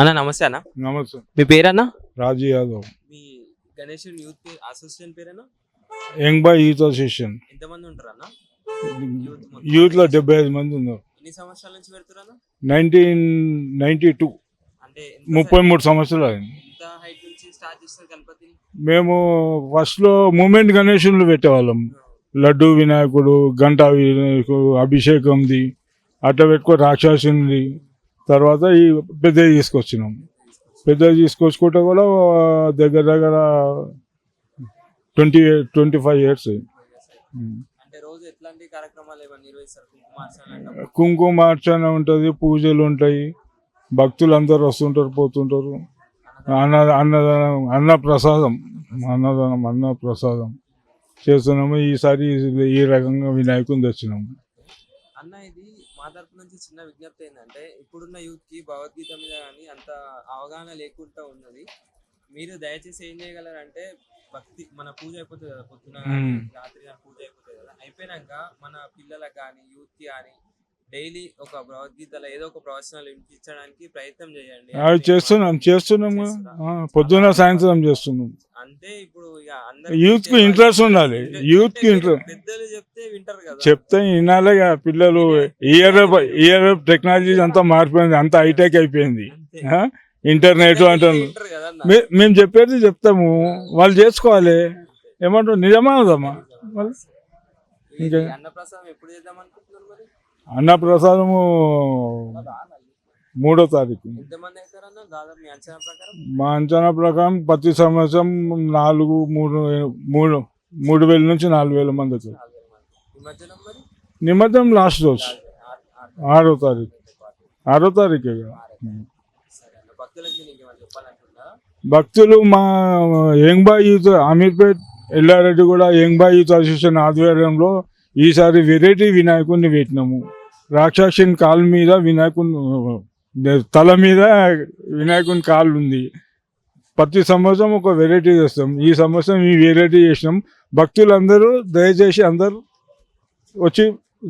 అన్న నమస్తే అన్న. నమస్తే. మీ పేరన్నా? రాజు యాదవ్. మీ గణేష్ యూత్ అసోసియేషన్ పేరేనా యంగ్ బాయ్ యూత్ అసోసియేషన్ ఎంతమంది ఉంటారు అన్న? యూత్లో డెబ్బై ఐదు మంది ఉన్నారు. ఎన్ని సంవత్సరాల నుంచి పెడుతున్నా నైన్టీన్ నైన్టీ టూ. అంటే ముప్పై మూడు సంవత్సరాలు అయింది. ఎంత హైట్ నుంచి స్టార్ట్ చేస్తారు గణపతి? మేము ఫస్ట్లో మూమెంట్ గణేశులు పెట్టేవాళ్ళం. లడ్డు వినాయకుడు గంటా వినాయకుడు అభిషేకంది అట్లా పెట్టుకో రాక్షసునిది తర్వాత ఈ పెద్దది తీసుకొచ్చినాం. పెద్దది తీసుకొచ్చుకుంటే కూడా దగ్గర దగ్గర ట్వంటీ ట్వంటీ ఫైవ్ ఇయర్స్ అంటే కుంకుమార్చన ఉంటుంది పూజలు ఉంటాయి. భక్తులు అందరు వస్తుంటారు పోతుంటారు. అన్న అన్నదానం అన్న ప్రసాదం అన్నదానం అన్న ప్రసాదం చేస్తున్నాము. ఈసారి ఈ రకంగా వినాయకుని తెచ్చినాము అన్న ఇది మా తరపు నుంచి చిన్న విజ్ఞప్తి ఏంటంటే ఇప్పుడున్న యూత్కి భగవద్గీత మీద కానీ అంత అవగాహన లేకుండా ఉన్నది. మీరు దయచేసి ఏం చేయగలరంటే భక్తి మన పూజ అయిపోతుంది కదా పొద్దున. రాత్రి కానీ పూజ అయిపోతుంది కదా. అయిపోయినాక మన పిల్లలకు కానీ యూత్కి కానీ డైలీ ఒక భగవద్గీతలో ఏదో ఒక ప్రవచనాలు వినిపించడానికి ప్రయత్నం చేయండి. చేస్తున్నాం చేస్తున్నాము ఆ, పొద్దున సాయంత్రం చేస్తున్నాం. యూత్కు. ఇంట్రెస్ట్ ఉండాలి. యూత్కి ఇంట్రెస్ట్ పెద్దలు చెప్తే వింటారు కదా. చెప్తే వినాలే పిల్లలు. ఇయర్ ఇయర్ టెక్నాలజీ అంతా మారిపోయింది. అంతా హైటెక్ అయిపోయింది? ఇంటర్నెట్ అంటారు. మేము చెప్పేది చెప్తాము. వాళ్ళు చేసుకోవాలి. ఏమంటారు? నిజమా అవుదమ్మా మరి ఈ ఇంకా- అన్నప్రసాదం ఎప్పుడు చేద్దాం అనుకుంటున్నారు మరి? అన్నప్రసాదము మూడో తారీఖు. మీ అంచనా ప్రకారం? ప్రతి సంవత్సరం నాలుగు మూడు మూడు మూడు వేల నుంచి నాలుగు వేల మంది అవుతారు. నిమజ్జనం లాస్ట్ రోజు. ఆరు- తారీఖు. ఆరో తారీఖే కదా. భక్తులు మా young boy youth Ameerpet Yellareddy కూడా యంగ్ బాయ్ యూత్ అసోసియేషన్ ఆధ్వర్యంలో ఈసారి వెరైటీ వినాయకుడిని పెట్టినాము. రాక్షసుని కాలు మీద వినాయకుని తల మీద వినాయకుని కాళ్ళు ఉంది. ప్రతి సంవత్సరం ఒక వెరైటీ చేస్తాం ఈ సంవత్సరం ఈ వెరైటీ చేసినాం. భక్తులందరూ దయచేసి అందరూ వచ్చి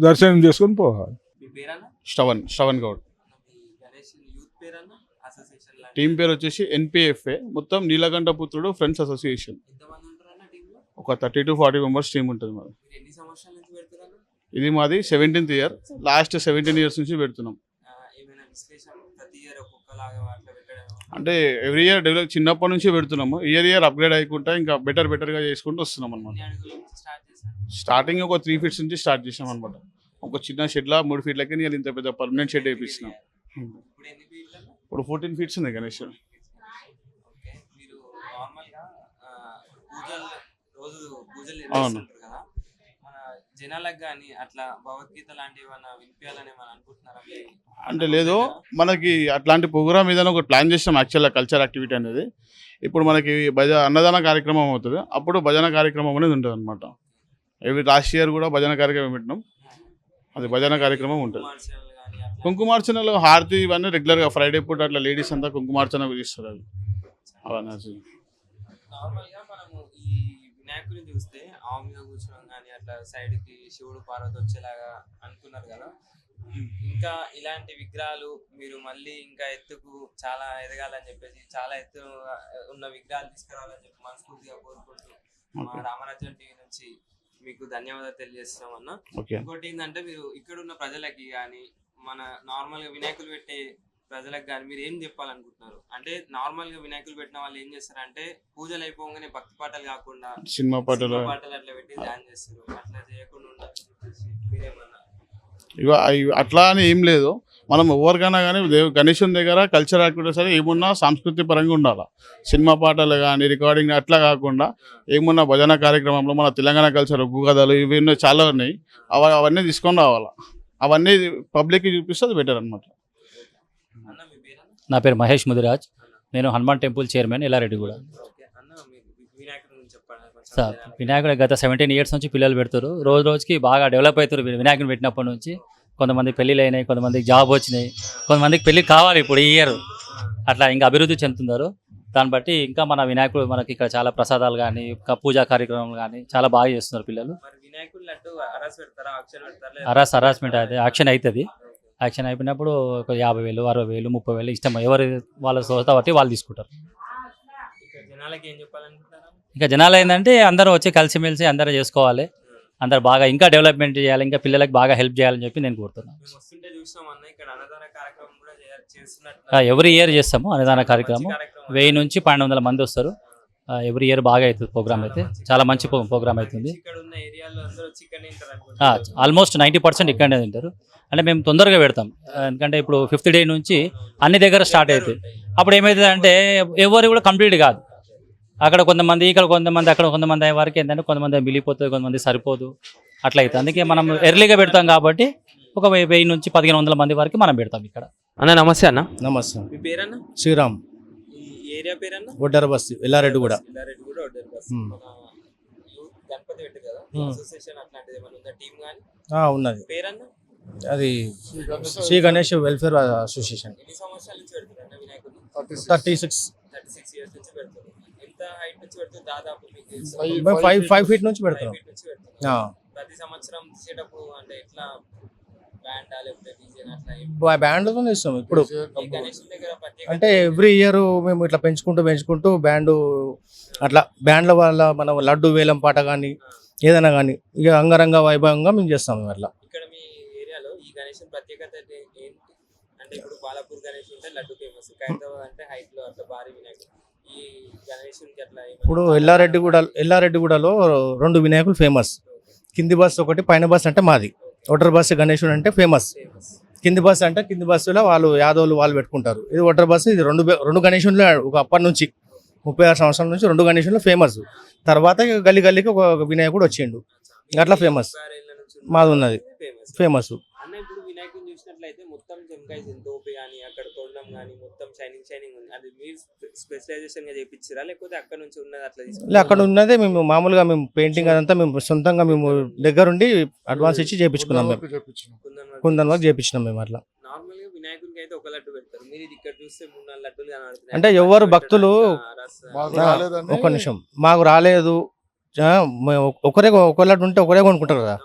దర్శనం చేసుకొని పోవాలి. మీ పేరన్న? శ్రవణ్ శ్రవణ్ గౌడ్. మీ గణేష్ యూత్ పేరన్న అసోసియేషన్ లాంటి టీం పేరు వచ్చేసి ఎన్పిఎఫ్ఏ మొత్తం నీలకంఠ పుత్రుడు ఫ్రెండ్స్ అసోసియేషన్ ఒక thirty two forty members team ఉంటుంది మరి మీరు ఎన్ని సంవత్సరాల నుంచి పెడతారన్న ఇది మాది seventeenth year last seventeen years నుంచి పెడుతున్నాం. అంటే ఎవ్రీ ఇయర్ డెవలప్ చిన్నప్పటి నుంచి పెడుతున్నాము. ఇయర్ ఇయర్ అప్గ్రేడ్ అయ్యకుండా ఇంకా బెటర్ బెటర్గా చేసుకుంటూ వస్తున్నాం అనమాట స్టార్టింగ్ ఒక త్రీ ఫీట్స్ నుంచి స్టార్ట్ చేసాం అనమాట ఒక చిన్న షెడ్లా మూడు ఫీట్లకి నేను ఇంత పెద్ద పర్మనెంట్ షెడ్ వేయించినాం ఇప్పుడు ఫోర్టీన్ ఫీట్స్ ఉంది గణేష్. ఓకే మీరు నార్మల్గా ఆ, పూజలు రోజు పూజలు నిర్వహిస్తుంటారు కదా మన జనాలకు కానీ అట్లా భగవద్గీత లాంటివి ఏమైనా వినిపించాలని అనుకుంటున్నారా అంటే లేదు. మనకి అట్లాంటి ప్రోగ్రామ్ ఏదైనా ఒక ప్లాన్ చేసాం యాక్చువల్గా కల్చర్ యాక్టివిటీ అనేది. ఇప్పుడు మనకి భజ అన్నదాన కార్యక్రమం అవుతుంది. అప్పుడు భజన కార్యక్రమం అనేది ఉంటుంది అనమాట ఎవ్రీ లాస్ట్ ఇయర్ కూడా భజన కార్యక్రమం పెట్టినాం. అది భజన కార్యక్రమం ఉంటుంది. కుంకుమార్చనలో హారతి ఇవన్నీ రెగ్యులర్గా ఫ్రైడే పూట అట్లా లేడీస్ అంతా కుంకుమార్చన చేస్తారు అవి అవన్నీ. నార్మల్గా వినాయకుడిని చూస్తే ఆవు మీద కూర్చోడం కానీ అట్లా side కి శివుడు పార్వతి వచ్చేలాగా అనుకున్నారు కదా. ఇంకా ఇలాంటి విగ్రహాలు మీరు మళ్ళీ ఇంకా ఎత్తుకు చాలా ఎదగాలని చెప్పేసి చాలా ఎత్తు ఉన్న విగ్రహాలు తీసుకురావాలని చెప్పి మనస్ఫూర్తిగా కోరుకుంటూ మా రామరాజ్యం టీవీ నుంచి మీకు ధన్యవాదాలు తెలియజేస్తున్నాం అన్న. ఇంకోటి ఏంటంటే మీరు ఇక్కడ ఉన్న ప్రజలకి కానీ మన నార్మల్గా వినాయకులు పెట్టే ప్రజలకు కానీ మీరు ఏం చెప్పాలనుకుంటున్నారు? అంటే నార్మల్గా వినాయకులు పెట్టిన వాళ్ళు ఏం చేస్తారంటే పూజలు అయిపోగానే భక్తి పాటలు కాకుండా సినిమా పాటలు. పాటలు అట్లా పెట్టి డాన్స్ చేస్తారు. అట్లా చేయకుండా మీరేమన్నా ఇవ అట్లా అని ఏం లేదు. మనం ఎవరికైనా కానీ దేవ్ గణేశుని దగ్గర కల్చర్ యాక్టివిటీస్ అని ఏమున్నా సాంస్కృతిక పరంగా ఉండాలి. సినిమా పాటలు కానీ రికార్డింగ్ అట్లా కాకుండా ఏమున్నా భజన కార్యక్రమంలో మన తెలంగాణ కల్చర్ ఒగ్గు కథలు ఇవి చాలా ఉన్నాయి. అవ అవన్నీ తీసుకొని రావాలి. అవన్నీ పబ్లిక్కి చూపిస్తే అది బెటర్ అనమాట నా పేరు మహేష్ ముదిరాజ్. నేను హనుమాన్ టెంపుల్ చైర్మన్ ఎల్లారెడ్డి కూడా ఓకే అన్న మీకు వినాయకుడి గురించి చెప్పండి. కొంచెం సార్. వినాయకుడు గత సెవెంటీన్ ఇయర్స్ నుంచి పిల్లలు పెడతారు రోజు రోజుకి బాగా డెవలప్ అవుతారు వినాయకుని పెట్టినప్పటి నుంచి. కొంతమంది పెళ్ళిళ్ళు అయినాయి కొంతమందికి జాబ్ వచ్చినాయి. కొంతమందికి పెళ్ళి కావాలి ఇప్పుడు ఈ ఇయర్ అట్లా ఇంకా అభివృద్ధి చెందుతున్నారు. దాన్ని బట్టి ఇంకా మన వినాయకుడు మనకి ఇక్కడ చాలా ప్రసాదాలు కానీ పూజా కార్యక్రమాలు కానీ చాలా బాగా చేస్తున్నారు పిల్లలు. అరస్ హరాస్మెంట్ అయితే యాక్షన్ అవుతుంది యాక్షన్ అయిపోయినప్పుడు ఒక యాభై వేలు అరవై వేలు ముప్పై వేలు ఇష్టం. ఎవరు వాళ్ళ సోత బట్టి వాళ్ళు తీసుకుంటారు. ఇంకా జనాలు ఏంటంటే అందరూ వచ్చి కలిసిమెలిసి అందరూ చేసుకోవాలి. అందరు బాగా ఇంకా డెవలప్మెంట్ చేయాలి ఇంకా పిల్లలకి బాగా హెల్ప్ చేయాలని చెప్పి నేను కోరుతున్నాను. ఎవ్రీ ఇయర్ చేస్తాము అన్నదాన కార్యక్రమం. వెయ్యి నుంచి పన్నెండు వందల మంది వస్తారు. ఎవ్రీ ఇయర్ బాగా అవుతుంది ప్రోగ్రామ్ అయితే. చాలా మంచి ప్రోగ్రామ్ అవుతుంది. ఇక్కడ ఉన్న ఏరియాలో అందరూ వచ్చి ఇక్కడనే ఉంటారు అనుకుంటున్నారు. ఆల్మోస్ట్ నైంటీ పర్సెంట్ ఇక్కడనే తింటారు. అంటే మేము తొందరగా పెడతాం. ఎందుకంటే ఇప్పుడు ఫిఫ్త్ డే నుంచి అన్ని దగ్గర స్టార్ట్ అవుతాయి. అప్పుడు ఏమవుతుంది అంటే ఎవరు కూడా కంప్లీట్ కాదు. అక్కడ కొంతమంది ఇక్కడ కొంతమంది అక్కడ కొంతమంది అయ్యే వరకు ఏంటంటే కొంతమంది మిగిలిపోతుంది కొంతమంది సరిపోదు. అట్లా అవుతుంది. అందుకే మనం ఎర్లీగా పెడతాం కాబట్టి ఒక వెయ్యి వెయ్యి నుంచి పదిహేను వందల మంది వరకు మనం పెడతాం ఇక్కడ. అన్న నమస్తే అన్న. నమస్తే. మీ పేరన్న? శ్రీరామ్. ఏరియా పేరన్న? ఒడ్డర బస్తి ఎల్లారెడ్డి కూడా. ఎల్లారెడ్డి కూడా. ఒడ్డేరు బస్. మ్మ్. మన యూత్ గణపతి పెట్టు కదా. అసోసియేషన్ అట్లాంటిది ఏమైనా ఉందా? టీం కానీ ఉన్నది. పేరన్న? అది శ్రీ గణేష్ వెల్ఫేర్ అసోసియేషన్. ఎన్ని సంవత్సరాల నుంచి పెడుతున్నారు వినాయకుడిని? Thirty six. Thirty six. Years నుంచి పెడుతున్నారు. ఎంత హైట్ నుంచి పెడుతుంది దాదాపు మీకు ఫైవ్ ఫైవ్ ఫీట్ నుంచి పెడుతున్నాం. ప్రతి సంవత్సరం తీసేటప్పుడు అంటే ఎట్లా బ్యాండ్తో ఇస్తాం ఇప్పుడు అంటే ఎవ్రీ ఇయర్ మేము ఇట్లా పెంచుకుంటూ పెంచుకుంటూ బ్యాండ్ అట్లా బ్యాండ్ల వల్ల మనం లడ్డు వేలం పాట కానీ ఏదైనా కానీ ఇక అంగరంగ వైభవంగా మేము చేస్తాం మేము అట్లా. ఇప్పుడు ఎల్లారెడ్డిగూడ ఎల్లారెడ్డిగూడలో రెండు వినాయకులు ఫేమస్ కింది బస్ ఒకటి పైన బస్ అంటే మాది. ఒటర్ బస్ గణేశుడు అంటే ఫేమస్ ఫేమస్ కింది బస్సు అంటే కింది బస్సులో వాళ్ళు యాదవులు వాళ్ళు పెట్టుకుంటారు. ఇది ఒటర్ బస్సు ఇది రెండు రెండు గణేశులు ఒక అప్పటి నుంచి ముప్పై ఆరు సంవత్సరాల నుంచి రెండు గణేశులు ఫేమస్ తర్వాత గల్లి గల్లికి ఒక వినాయకుడు వచ్చిండు. అట్లా famous. మాది ఉన్నది. ఫేమస్ ఫేమస్ అన్న ఇప్పుడు వినాయకుని చూసినట్లయితే మొత్తం చెంకాయ దోపి కానీ అక్కడ తొండం కానీ మొత్తం షైనింగ్ షైనింగ్ ఉంది. అది మీరు స్పెషలైజేషన్గా చేపించారా లేకపోతే అక్కడ నుంచి ఉన్నది అట్లా లే అక్కడ ఉన్నదే మేము మామూలుగా మేము పెయింటింగ్ అదంతా మేము సొంతంగా మేము దగ్గరుండి అడ్వాన్స్ ఇచ్చి చేపించుకున్నాం మేము. కుందన్ వరకు చేపించినాం మేము అట్లా. నార్మల్గా వినాయకునికి అయితే ఒక లడ్డు పెడతారు. మీరు ఇది ఇక్కడ చూస్తే మూడు నాలుగు లడ్డులు కనబడుతున్నాయి. అంటే ఎవరు భక్తులు ఒక్క నిమిషం. మాకు రాలేదు. ఒకరే ఒక లడ్డు ఉంటే ఒకరే కొనుక్కుంటారు కదా.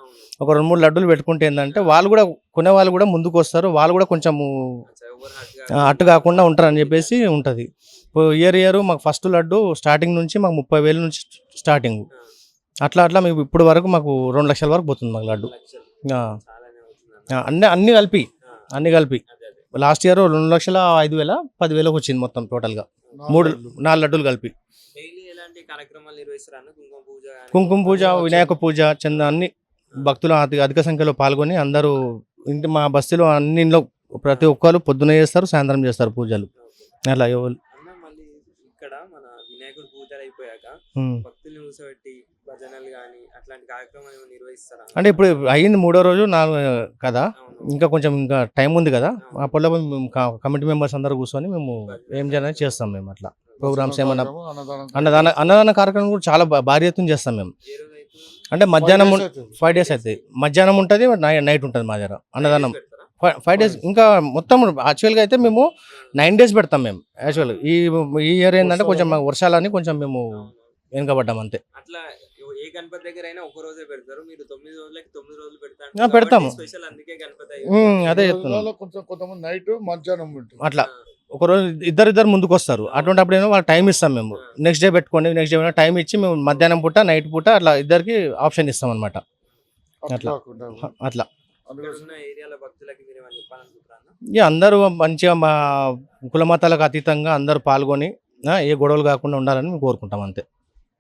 ఒక రెండు మూడు లడ్డూలు పెట్టుకుంటే ఏంటంటే వాళ్ళు కూడా కొనే వాళ్ళు కూడా ముందుకు వస్తారు వాళ్ళు కూడా కొంచెము కాదు. అట్టు కాకుండా ఉంటారని చెప్పేసి ఉంటుంది ఇప్పుడు ఇయర్ ఇయర్ మాకు ఫస్ట్ లడ్డు స్టార్టింగ్ నుంచి మాకు ముప్పై వేల నుంచి స్టార్టింగ్ అట్లా అట్లా మీకు ఇప్పుడు వరకు మాకు రెండు లక్షల వరకు పోతుంది మాకు లడ్డు అన్ని అన్ని కలిపి అన్ని కలిపి. లాస్ట్ ఇయర్ రెండు లక్షల ఐదు వేల పదివేలకు వచ్చింది మొత్తం టోటల్గా మూడు నాలుగు లడ్డూలు కలిపి డైలీ ఎలాంటి కార్యక్రమాలు నిర్వహిస్తారు అన్న కుంకుమ పూజ గానీ? కుంకుమ పూజ వినాయక పూజ చంద అన్ని భక్తులు అతి అధిక సంఖ్యలో పాల్గొని అందరూ ఇంటి మా బస్తీలో అన్నింటిలో ప్రతి ఒక్కరు పొద్దున చేస్తారు సాయంత్రం చేస్తారు పూజలు. అట్లా ఎవరు అన్న మళ్ళీ ఇక్కడ మన వినాయకుడు పూజలు అయిపోయాక ఉమ్. భక్తుల్ని కూర్చోబెట్టి భజనలు కానీ అట్లాంటి కార్యక్రమాలు ఏమైనా నిర్వహిస్తారా అంటే ఇప్పుడు అయ్యింది మూడో రోజు నాలుగు కదా. ఇంకా కొంచెం ఇంకా టైం ఉంది కదా ఆ పొల్ల మేము కమిటీ మెంబర్స్ అందరూ కూర్చొని మేము ఏం చేయాలని చేస్తాం మేము అట్లా ప్రోగ్రామ్స్ ఏమన్నా అన్నదాన అన్నదాన కార్యక్రమం కూడా చాలా భారీ ఎత్తున చేస్తాం మేము? అంటే మధ్యాహ్నం ఫైవ్ డేస్ అవుతాయి మధ్యాహ్నం ఉంటుంది నైట్ ఉంటుంది మా దగ్గర అన్నదానం? ఫైవ్ డేస్ ఇంకా మొత్తం యాక్చువల్గా అయితే మేము నైన్ డేస్ పెడతాం మేము యాక్చువల్ ఈ ఈ ఇయర్ ఏంటంటే కొంచెం వర్షాలని కొంచెం మేము వెనుకబడ్డాం అంతే. అట్లా ఎవ- ఏ గణపతి దగ్గర అయినా ఒక రోజే పెడతారు మీరు తొమ్మిది రోజులకి తొమ్మిది రోజులు పెడతారు ఆ, పెడతాము. స్పెషల్ అందుకే గణపతి అయ్యి ఉమ్, అదే చెప్తున్నాం కొంచెం కొంతమంది నైట్ మధ్యాహ్నం అట్లా. ఒక రోజు ఇద్దరు ఇద్దరు ముందుకు వస్తారు అటువంటిప్పుడు ఏమో వాళ్ళకి టైం ఇస్తాం మేము. నెక్స్ట్ డే పెట్టుకోండి నెక్స్ట్ డే టైం ఇచ్చి మేము మధ్యాహ్నం పూట నైట్ పూట అట్లా ఇద్దరికి ఆప్షన్ ఇస్తాం అనమాట అట్లా. అట్లా. అందరూ మంచిగా మా కులమతాలకు అతీతంగా అందరూ పాల్గొని ఏ గొడవలు కాకుండా ఉండాలని మేము కోరుకుంటాం అంతే.